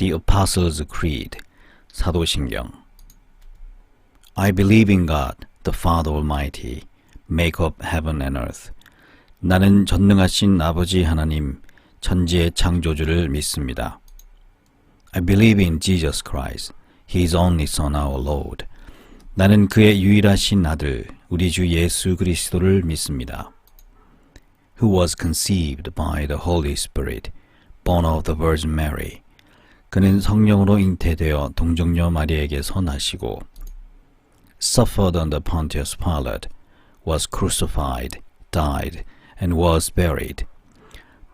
The Apostles' Creed 사도신경 I believe in God, the Father Almighty, make up heaven and earth. 나는 전능하신 아버지 하나님, 천지의 창조주를 믿습니다. I believe in Jesus Christ, His only Son, our Lord. 나는 그의 유일하신 아들, 우리 주 예수 그리스도를 믿습니다. Who was conceived by the Holy Spirit, born of the Virgin Mary. 그는 성령으로 잉태되어 동정녀 마리에게서 나시고 suffered under Pontius Pilate, was crucified, died, and was buried.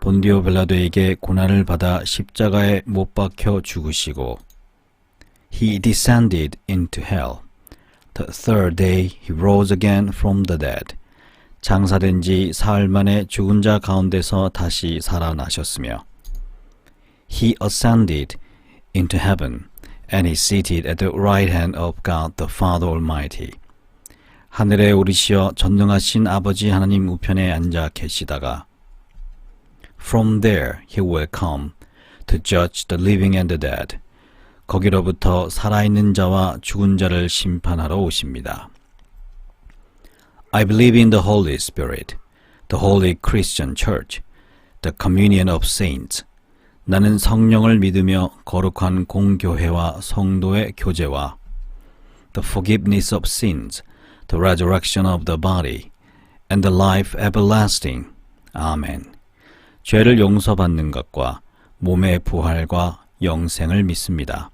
본디오 빌라도에게 고난을 받아 십자가에 못 박혀 죽으시고 He descended into hell. The third day he rose again from the dead. 장사된 지 사흘 만에 죽은 자 가운데서 다시 살아나셨으며 He ascended into heaven and is seated at the right hand of God the Father Almighty. 하늘에 오르시어 전능하신 아버지 하나님 우편에 앉아 계시다가 From there he will come to judge the living and the dead. 거기로부터 살아있는 자와 죽은 자를 심판하러 오십니다. I believe in the Holy Spirit, the Holy Christian Church, the communion of saints. 나는 성령을 믿으며 거룩한 공교회와 성도의 교제와 the forgiveness of sins, the resurrection of the body, and the life everlasting. 아멘. 죄를 용서받는 것과 몸의 부활과 영생을 믿습니다.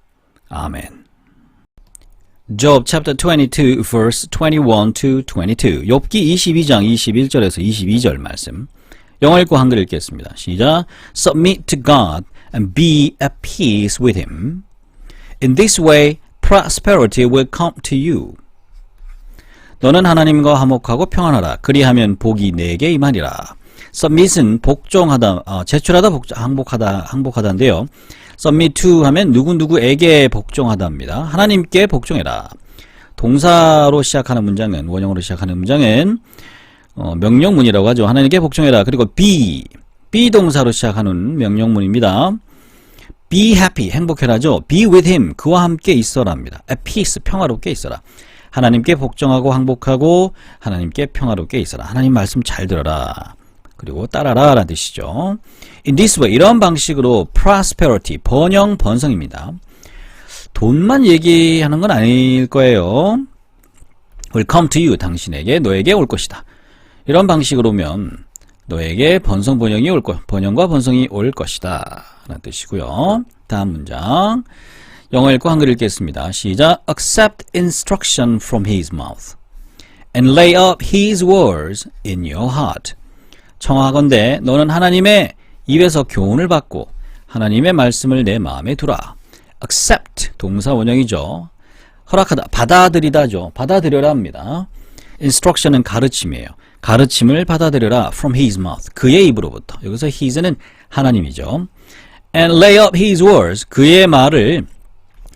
아멘. Job chapter 22 verse 21 to 22. 욥기 22장 21절에서 22절 말씀. 영어 읽고 한글 읽겠습니다. 시작. Submit to God and be at peace with him. In this way prosperity will come to you. 너는 하나님과 화목하고 평안하라. 그리하면 복이 내게 임하리라. submit은 복종하다, 어, 제출하다, 복, 항복하다, 항복하다인데요. submit to 하면 누구누구에게 복종하다입니다. 하나님께 복종해라. 동사로 시작하는 문장은, 원형으로 시작하는 문장은, 어, 명령문이라고 하죠. 하나님께 복종해라. 그리고 be, be 동사로 시작하는 명령문입니다. be happy, 행복해라죠. be with him, 그와 함께 있어라입니다. at peace, 평화롭게 있어라. 하나님께 복종하고 항복하고 하나님께 평화롭게 있어라. 하나님 말씀 잘 들어라. 그리고 따라라 라는 뜻이죠. In this way, 이런 방식으로 prosperity, 번영, 번성입니다. 돈만 얘기하는 건 아닐 거예요. will come to you, 당신에게, 너에게 올 것이다. 이런 방식으로면 너에게 번성, 번영이 올 것, 번영과 번성이 올 것이다. 라는 뜻이고요. 다음 문장. 영어 읽고 한글 읽겠습니다. 시작. Accept instruction from his mouth and lay up his words in your heart. 청하건대 너는 하나님의 입에서 교훈을 받고 하나님의 말씀을 내 마음에 두라. accept 동사 원형이죠. 허락하다, 받아들이다죠. 받아들여라 합니다. instruction은 가르침이에요. 가르침을 받아들여라 from his mouth. 그의 입으로부터. 여기서 his는 하나님이죠. and lay up his words. 그의 말을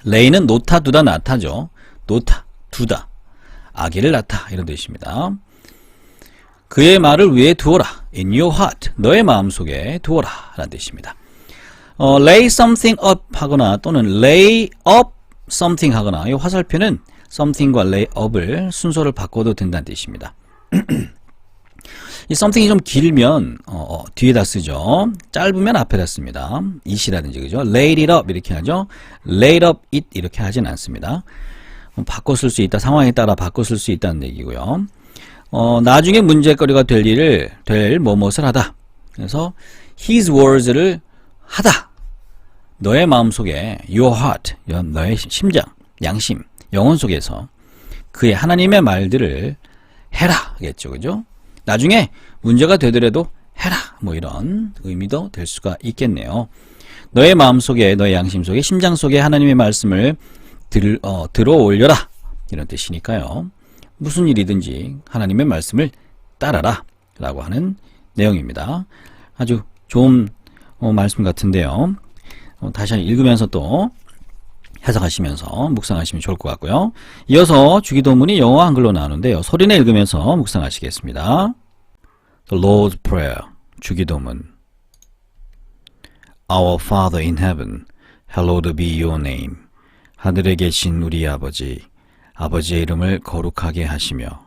lay는 놓다, 두다, 나타죠. 놓다, 두다. 아기를 낳다. 이런 뜻입니다. 그의 말을 위에 두어라. in your heart. 너의 마음속에 두어라. 라는 뜻입니다. 어, lay something up 하거나 또는 lay up something 하거나 이 화살표는 something과 lay up을 순서를 바꿔도 된다는 뜻입니다. 이 something이 좀 길면 어, 어, 뒤에다 쓰죠. 짧으면 앞에다 씁니다. it이라든지 그죠? laid it up 이렇게 하죠. laid up it 이렇게 하진 않습니다. 어, 바꿔 쓸 수 있다. 상황에 따라 바꿔 쓸 수 있다는 얘기고요. 어, 나중에 문제거리가 될 일을 될 뭐뭇을 하다. 그래서 his words를 하다. 너의 마음속에 your heart, 너의 심장, 양심, 영혼 속에서 그의 하나님의 말들을 해라겠죠. 그죠? 나중에 문제가 되더라도 해라. 뭐 이런 의미도 될 수가 있겠네요. 너의 마음속에 너의 양심 속에 심장 속에 하나님의 말씀을 들, 어, 들어 올려라. 이런 뜻이니까요. 무슨 일이든지 하나님의 말씀을 따라라 라고 하는 내용입니다. 아주 좋은 어, 말씀 같은데요. 어, 다시 읽으면서 또 해석하시면서 묵상하시면 좋을 것 같고요. 이어서 주기도문이 영어와 한글로 나오는데요. 소리내 읽으면서 묵상하시겠습니다. The Lord's Prayer 주기도문 Our Father in heaven, hallowed be your name. 하늘에 계신 우리 아버지, 아버지의 이름을 거룩하게 하시며,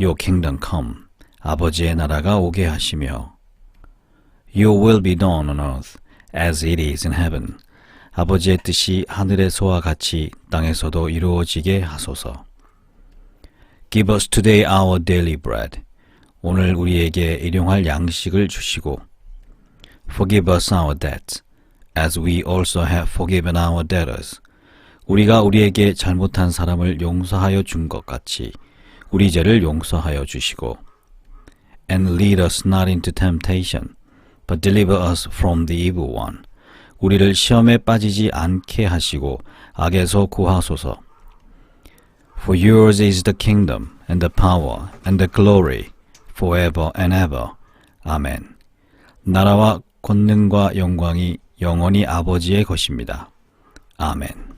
Your kingdom come, 아버지의 나라가 오게 하시며, Your will be done on earth as it is in heaven. 아버지의 뜻이 하늘에서와 같이 땅에서도 이루어지게 하소서. Give us today our daily bread. 오늘 우리에게 일용할 양식을 주시고, Forgive us our debts, as we also have forgiven our debtors. 우리가 우리에게 잘못한 사람을 용서하여 준 것 같이 우리 죄를 용서하여 주시고, And lead us not into temptation, but deliver us from the evil one. 우리를 시험에 빠지지 않게 하시고 악에서 구하소서. For yours is the kingdom and the power and the glory forever and ever. 아멘. 나라와 권능과 영광이 영원히 아버지의 것입니다. 아멘.